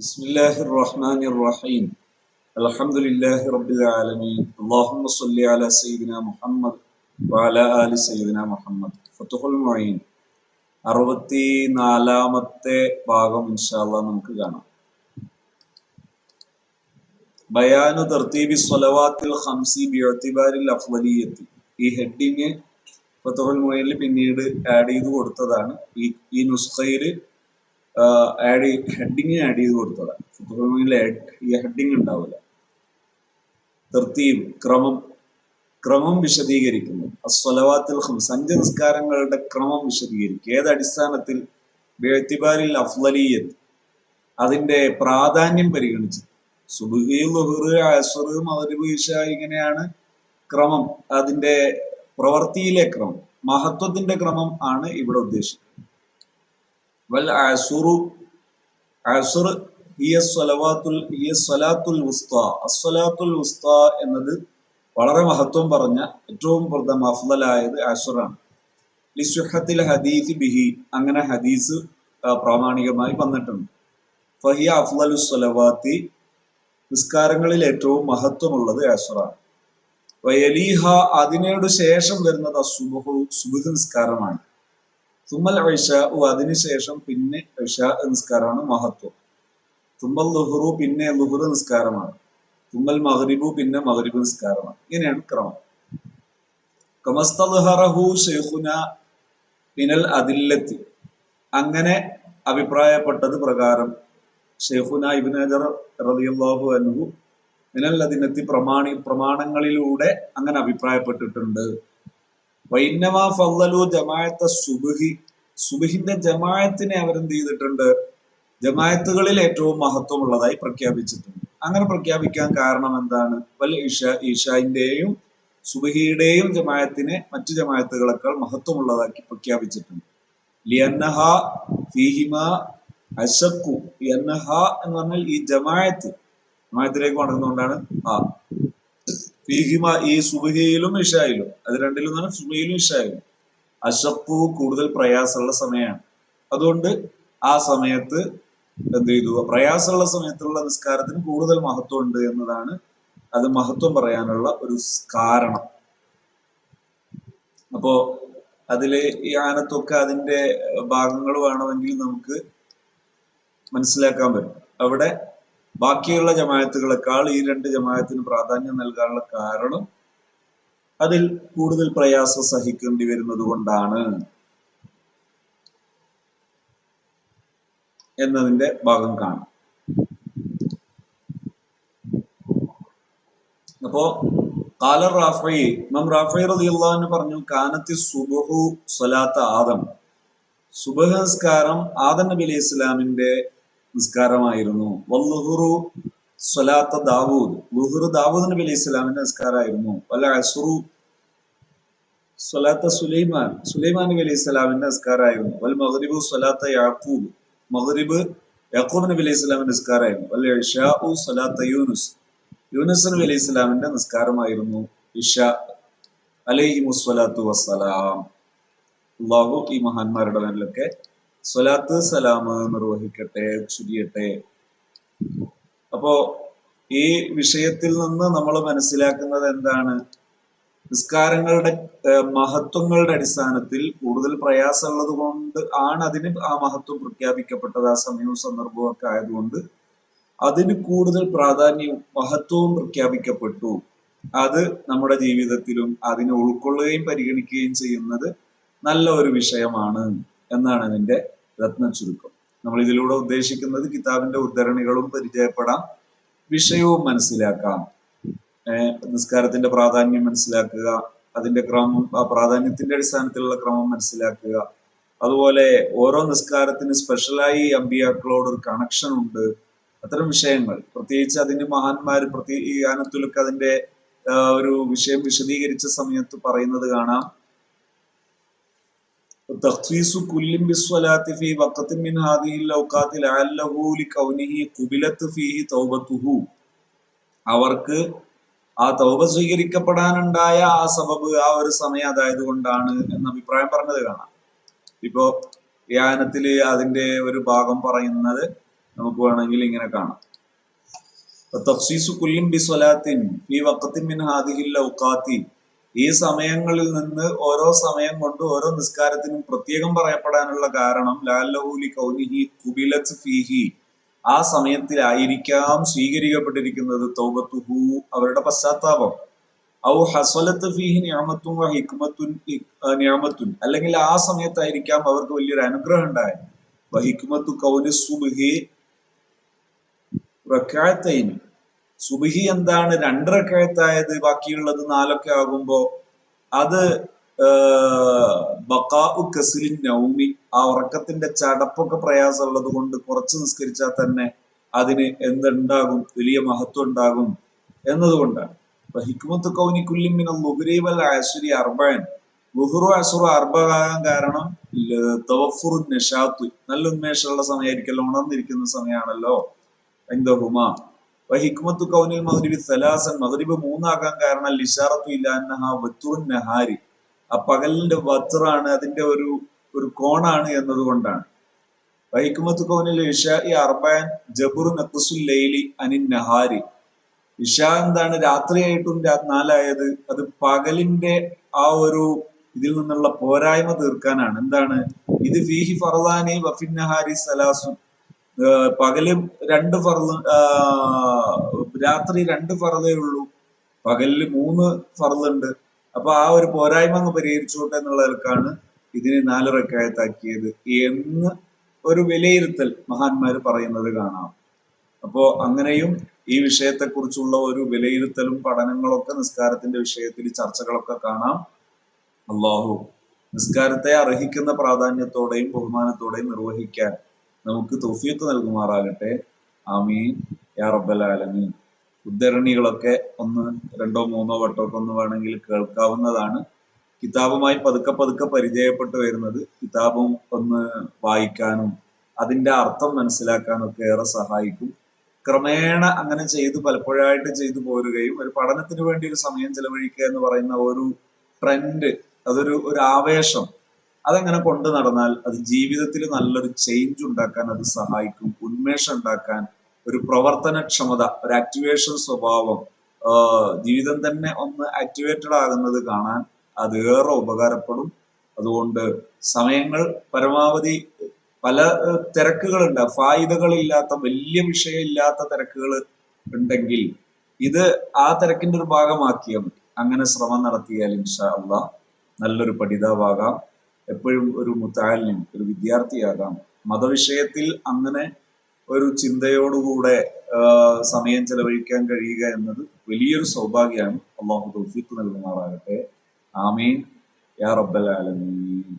بسم الله الرحمن الرحيم الحمد لله رب العالمين اللهم صل على سيدنا محمد وعلى آل سيدنا محمد فتح المعين അറുപത്തി നാലാമത്തെ ഭാഗം ഇൻഷാല്ല നമുക്ക് കാണാം ബയാനു തർത്തീബി സ്വലവാത്തിൽ ഹംസി ബിഅത്തിബാരിൽ അഫ്വലിയത്തി ഈ ഹെഡിങ് ഫത്തുഹുൽ മൊയിനിൽ പിന്നീട് ആഡ് ചെയ്ത് കൊടുത്തതാണ് ഈ ഈ നുസ്ഖയിൽ ആഡ് ഹെഡിങ് ആഡ് ചെയ്ത് കൊടുത്തോളാം. മൊയിനിൽ ഈ ഹെഡിങ് ഉണ്ടാവില്ല തൃപ്തിയും ക്രമം ക്രമം വിശദീകരിക്കുന്നു. അസ്വലവാത്തിൽ ഹംസ് നിസ്കാരങ്ങളുടെ ക്രമം വിശദീകരിക്കും ഏത് അടിസ്ഥാനത്തിൽ? ബേത്തിബാരിൽ അഫ്ലലിയത്ത് അതിന്റെ പ്രാധാന്യം പരിഗണിച്ച്. സുബുഹി ലുഹുർ അസർ ഇങ്ങനെയാണ് ക്രമം. അതിന്റെ പ്രവൃത്തിയിലെ ക്രമം. മഹത്വത്തിന്റെ ക്രമം ആണ് ഇവിടെ ഉദ്ദേശിക്കുന്നത്. വൽ ഹിയ ഹിയ എന്നത് വളരെ മഹത്വം പറഞ്ഞ ഏറ്റവും പ്രഥമ അഫ്ദലായത് ലിസുഹത്തിൽ ഹദീസ് ബിഹി അങ്ങനെ ഹദീസ് പ്രാമാണികമായി വന്നിട്ടുണ്ട്. ഫഹിയ നിസ്കാരങ്ങളിൽ ഏറ്റവും മഹത്വമുള്ളത് വയലീഹ അതിനോട് ശേഷം വരുന്നത് അസുബഹു സുബുഹ് നിസ്കാരമാണ്. തുമ്മൽ ഐഷ അതിനുശേഷം പിന്നെ ഐഷ നിസ്കാരമാണ് മഹത്വം. തുമ്മൽ ലുഹുറു പിന്നെ ലുഹുറു നിസ്കാരമാണ്. തുമ്മൽ മഗ്രിബു പിന്നെ മഹരിബു നിസ്കാരമാണ്. ഇങ്ങനെയാണ് ക്രമം. കമസ്തൽഹറഹു ഷെയ്ഖുന മിനൽ അതില്ലത്തി അങ്ങനെ അഭിപ്രായപ്പെട്ടത് പ്രകാരം ഷെയ്ഖുന ഇബിൻ ഹജർ റളിയല്ലാഹു അൻഹു മിനൽ അതിനത്തി പ്രമാണി പ്രമാണങ്ങളിലൂടെ അങ്ങനെ അഭിപ്രായപ്പെട്ടിട്ടുണ്ട്. ഫല്ലലു ജമാഅത്ത സുബഹി. സുബഹിന്റെ ജമാഅത്തിനെ അവരെന്ത് ചെയ്തിട്ടുണ്ട്? ജമാഅത്തുകളിൽ ഏറ്റവും മഹത്വമുള്ളതായി പ്രഖ്യാപിച്ചിട്ടുണ്ട്. അങ്ങനെ പ്രഖ്യാപിക്കാൻ കാരണം എന്താണ്? വല്ല ഇഷ ഈഷായിന്റെയും സുബഹിയുടെയും ജമാഅത്തിനെ മറ്റു ജമായത്തുകളെക്കാൾ മഹത്വമുള്ളതാക്കി പ്രഖ്യാപിച്ചിട്ടുണ്ട്. ലിയന്നഹ എന്ന് പറഞ്ഞാൽ ഈ ജമാഅത്ത്. ജമായത്തിലേക്ക് വളർന്നുകൊണ്ടാണ് ആ ഫീഹിമ ഈ സുബഹിയിലും ഇഷായിലും. അത് രണ്ടിലും തന്നെ സുബഹിയിലും ഇഷായിലും. അശപ്പു കൂടുതൽ പ്രയാസമുള്ള സമയമാണ്. അതുകൊണ്ട് ആ സമയത്ത് എന്ത് ചെയ്തു? പ്രയാസമുള്ള സമയത്തുള്ള നിസ്കാരത്തിന് കൂടുതൽ മഹത്വം ഉണ്ട് എന്നതാണ് അത് മഹത്വം പറയാനുള്ള ഒരു കാരണം. അപ്പോ അതിലെ ഈ ആനത്തൊക്കെ അതിന്റെ ഭാഗങ്ങൾ വേണമെങ്കിൽ നമുക്ക് മനസ്സിലാക്കാൻ പറ്റും. അവിടെ ബാക്കിയുള്ള ജമായത്തുകളെക്കാൾ ഈ രണ്ട് ജമായത്തിന് പ്രാധാന്യം നൽകാനുള്ള കാരണം അതിൽ കൂടുതൽ പ്രയാസം സഹിക്കേണ്ടി വരുന്നത് കൊണ്ടാണ് എന്നതിന്റെ ഭാഗം കാണാം. അപ്പോ കാല റാഫി ഇമാം റാഫി റളിയല്ലാഹു പറഞ്ഞു കാനത്തി സുബഹു സ്വലാത്ത ആദം. സുബഹ നിസ്കാരം ആദം നബി അലൈഹി ഇസ്ലാമിന്റെ നിസ്കാരമായിരുന്നു വല്ലുഹുറു സ്വലാത്ത ദാവൂദ്. ലുഹുറു ദാവൂദ് നബി അലൈഹി ഇസ്ലാമിന്റെ നിസ്കാരമായിരുന്നു വല്ല അസുറു സ്വലാത്ത സുലൈമാൻ. സുലൈമാൻ നബി അലൈഹി ഇസ്ലാമിന്റെ നിസ്കാരമായിരുന്നു വൽ മഗ്രിബു സ്വലാത്ത യാക്കൂബ്. മഗ്രിബ് യാക്കൂബ് നബി അലൈഹി ഇസ്ലാമിന്റെ നിസ്കാരമായിരുന്നു വൽ ഇഷാഉ സ്വലാത്ത യൂനുസ്. യൂനുസ് നബി അലൈഹി ഇസ്ലാമിന്റെ നിസ്കാരമായിരുന്നു ഇഷ അലൈഹി മുസ്വലാത്തു വസ്സലാം. അള്ളാഹു ഈ മഹാന്മാരുടെ മേലൊക്കെ സ്വലാത്ത് സലാമ് നിർവഹിക്കട്ടെ ചുരിയട്ടെ. അപ്പോ ഈ വിഷയത്തിൽ നിന്ന് നമ്മൾ മനസ്സിലാക്കുന്നത് എന്താണ്? നിസ്കാരങ്ങളുടെ മഹത്വങ്ങളുടെ അടിസ്ഥാനത്തിൽ കൂടുതൽ പ്രയാസമുള്ളത് കൊണ്ട് ആണ് അതിന് ആ മഹത്വം പ്രഖ്യാപിക്കപ്പെട്ടത് ആ സമയവും സന്ദർഭവും ഒക്കെ ആയതുകൊണ്ട് അതിന് കൂടുതൽ പ്രാധാന്യവും മഹത്വവും പ്രഖ്യാപിക്കപ്പെട്ടു. അത് നമ്മുടെ ജീവിതത്തിലും അതിനെ ഉൾക്കൊള്ളുകയും പരിഗണിക്കുകയും ചെയ്യുന്നത് നല്ല ഒരു വിഷയമാണ്. എന്നാണ് ഇതിന്റെ രത്ന ചുരുക്കം. നമ്മൾ ഇതിലൂടെ ഉദ്ദേശിക്കുന്നത് കിതാബിന്റെ ഉദ്ധരണികളും പരിചയപ്പെടാം വിഷയവും മനസ്സിലാക്കാം നിസ്കാരത്തിന്റെ പ്രാധാന്യം മനസ്സിലാക്കുക അതിന്റെ ക്രമം ആ പ്രാധാന്യത്തിന്റെ അടിസ്ഥാനത്തിലുള്ള ക്രമം മനസ്സിലാക്കുക. അതുപോലെ ഓരോ നിസ്കാരത്തിന് സ്പെഷ്യലായി അമ്പിയാക്കളോട് ഒരു കണക്ഷൻ ഉണ്ട്. അത്തരം വിഷയങ്ങൾ. പ്രത്യേകിച്ച് അതിന്റെ മഹാന്മാർ പ്രത്യേക ഈ ആനത്തുലക്ക് അതിന്റെ ഒരു വിഷയം വിശദീകരിച്ച സമയത്ത് പറയുന്നത് കാണാം. തഖ്സീസു കുല്ലിൻ ബിസ്വലാത്തി ഫീ വഖത്തിൻ മിൻ ഹാദിഹിൽ ഔഖാത്തി ലഅല്ലഹു ലികൗനിഹി ഖുബിലത്ത് ഫീഹി തൗബത്തുഹു. അവർക്ക് ആ തൗബ സ്വീകരിക്കപ്പെടാനുണ്ടായ ആ സബബ് ആ ഒരു സമയം അതായത് കൊണ്ടാണ് എന്ന അഭിപ്രായം പറഞ്ഞത് കാണാം. ഇപ്പോ ധ്യാനത്തിൽ അതിന്റെ ഒരു ഭാഗം പറയുന്നത് നമുക്ക് വേണമെങ്കിൽ ഇങ്ങനെ കാണാം. തഫ്സീസു കുല്ലിം ബി സ്വലാത്തിൻ ഈ വക്കത്തിൻ മിൻ ഹാദിഹിൽ ഈ സമയങ്ങളിൽ നിന്ന് ഓരോ സമയം കൊണ്ട് ഓരോ നിസ്കാരത്തിനും പ്രത്യേകം പറയപ്പെടാനുള്ള കാരണം ലാലഹൂലി കൗനിഹി കുബിലത് ഫിഹി ആ സമയത്തിലായിരിക്കാം സ്വീകരിക്കപ്പെട്ടിരിക്കുന്നത് തൗബത്തുഹു അവരുടെ പശ്ചാത്താപം. ഔ ഹസ്വലത്ത് ഫീഹി നിയമത്തും ഹിക്മത്തുൻ ഞാമത്തുൻ അല്ലെങ്കിൽ ആ സമയത്തായിരിക്കാം അവർക്ക് വലിയൊരു അനുഗ്രഹം ഉണ്ടായത്. വഹിക്മത്തു കൗനി സുബഹി സുബഹി എന്താണ് രണ്ടരക്ക റക്കായത്തായത് ബാക്കിയുള്ളത് നാലൊക്കെ ആകുമ്പോ അത് ബക്കാഉ കസിലിൻ നൗമി ആ ഉറക്കത്തിന്റെ ചടപ്പൊക്കെ പ്രയാസമുള്ളത് കൊണ്ട് കുറച്ച് നിസ്കരിച്ചാൽ തന്നെ അതിന് എന്തുണ്ടാകും വലിയ മഹത്വം ഉണ്ടാകും എന്നതുകൊണ്ടാണ്. അപ്പൊ ഹിക്മത്ത് കൗനിക്കുല്ലിമിന ലുഹുരീവൽ ആശ്വരി അർബൻ. ലുഹുറു അസുറു അർബകാകാൻ കാരണം തവഫുറു നഷാത്തു. നല്ല ഉന്മേഷമുള്ള സമയമായിരിക്കല്ലോ ഉണർന്നിരിക്കുന്ന സമയമാണല്ലോ. എന്തഹുമ? ഹിക്മത്തു കൗനിൽ മഗ്രിബി സലാസൻ മഗ്രിബ് മൂന്നാകാൻ കാരണം ലിഷാറത്തു ഇല്ല അന്നഹ വത്തുറുൻ നഹാരി. ആ പകലിന്റെ വത്തുറാണ് അതിന്റെ ഒരു ഒരു കോണാണ് എന്നതുകൊണ്ടാണ്. വൈക്കുമത്ത് കൗനിൽ ഇഷ ഈ അർബാൻ ജബുറു നക്കുസുൽ ലൈലി അനിൻ നഹാരി. ഇഷ എന്താണ്? രാത്രിയായിട്ടും നാലായത്? അത് പകലിന്റെ ആ ഒരു ഇതിൽ നിന്നുള്ള പോരായ്മ തീർക്കാനാണ്. എന്താണ്? ഇത് ഫീഹി ഫറദാനി വഫിൻ നഹാരി സലാസു പകൽ രണ്ട് ഫർദ് രാത്രി രണ്ട് ഫർദേ ഉള്ളൂ. പകലിൽ മൂന്ന് ഫർദുണ്ട് അപ്പൊ ആ ഒരു പോരായ്മ അങ്ങ് പരിഹരിച്ചോട്ടെ എന്നുള്ള നിലക്കാണ് ഇതിനെ നാല് റക്കായത്താക്കിയത് എന്ന് ഒരു വിലയിരുത്തൽ മഹാന്മാര് പറയുന്നത് കാണാം. അപ്പോ അങ്ങനെയും ഈ വിഷയത്തെക്കുറിച്ചുള്ള ഒരു വിലയിരുത്തലും പഠനങ്ങളൊക്കെ നിസ്കാരത്തിന്റെ വിഷയത്തിൽ ചർച്ചകളൊക്കെ കാണാം. അള്ളാഹു നിസ്കാരത്തെ അർഹിക്കുന്ന പ്രാധാന്യത്തോടെയും ബഹുമാനത്തോടെയും നിർവഹിക്കാൻ നമുക്ക് തൊഫീത്ത് നൽകുമാറാകട്ടെ. ആമീൻ. യാ റബ്ബൽ ആലമീൻ. ഉദ്ധരണികളൊക്കെ ഒന്ന് രണ്ടോ മൂന്നോ വട്ടമൊക്കെ ഒന്ന് വേണമെങ്കിൽ കേൾക്കാവുന്നതാണ്. കിതാബുമായി പതുക്കെ പതുക്കെ പരിചയപ്പെട്ടു വരുന്നത് കിതാബും ഒന്ന് വായിക്കാനും അതിന്റെ അർത്ഥം മനസ്സിലാക്കാനും ഒക്കെ ഏറെ സഹായിക്കും. ക്രമേണ അങ്ങനെ ചെയ്ത് പലപ്പോഴായിട്ട് ചെയ്തു പോരുകയും ഒരു പഠനത്തിന് വേണ്ടി ഒരു സമയം ചെലവഴിക്കുക എന്ന് പറയുന്ന ഒരു ട്രെൻഡ് അതൊരു ഒരു ആവേശം അതങ്ങനെ കൊണ്ട് നടന്നാൽ അത് ജീവിതത്തിൽ നല്ലൊരു ചേഞ്ച് ഉണ്ടാക്കാൻ അത് സഹായിക്കും. ഉന്മേഷം ഉണ്ടാക്കാൻ ഒരു പ്രവർത്തനക്ഷമത ഒരു ആക്ടിവേഷൻ സ്വഭാവം ജീവിതം തന്നെ ഒന്ന് ആക്ടിവേറ്റഡ് ആകുന്നത് കാണാൻ അത് ഏറെ ഉപകാരപ്പെടും. അതുകൊണ്ട് സമയങ്ങൾ പരമാവധി പല തിരക്കുകളുണ്ട്. ഫായിദകളില്ലാത്ത വലിയ വിഷയമില്ലാത്ത തിരക്കുകൾ ഉണ്ടെങ്കിൽ ഇത് ആ തിരക്കിന്റെ ഒരു ഭാഗമാക്കിയാൽ അങ്ങനെ ശ്രമം നടത്തിയാൽ ഇൻഷാ അള്ളാ നല്ലൊരു പഠിതാവാകാം. എപ്പോഴും ഒരു മുത്താലിനും ഒരു വിദ്യാർത്ഥിയാകാം. മതവിഷയത്തിൽ അങ്ങനെ ഒരു ചിന്തയോടുകൂടെ സമയം ചെലവഴിക്കാൻ കഴിയുക എന്നത് വലിയൊരു സൗഭാഗ്യമാണ്. അള്ളാഹു തൗഫീഖ് നൽകുമാറാകട്ടെ. ആമീൻ. യാ റബ്ബൽ ആലമീൻ.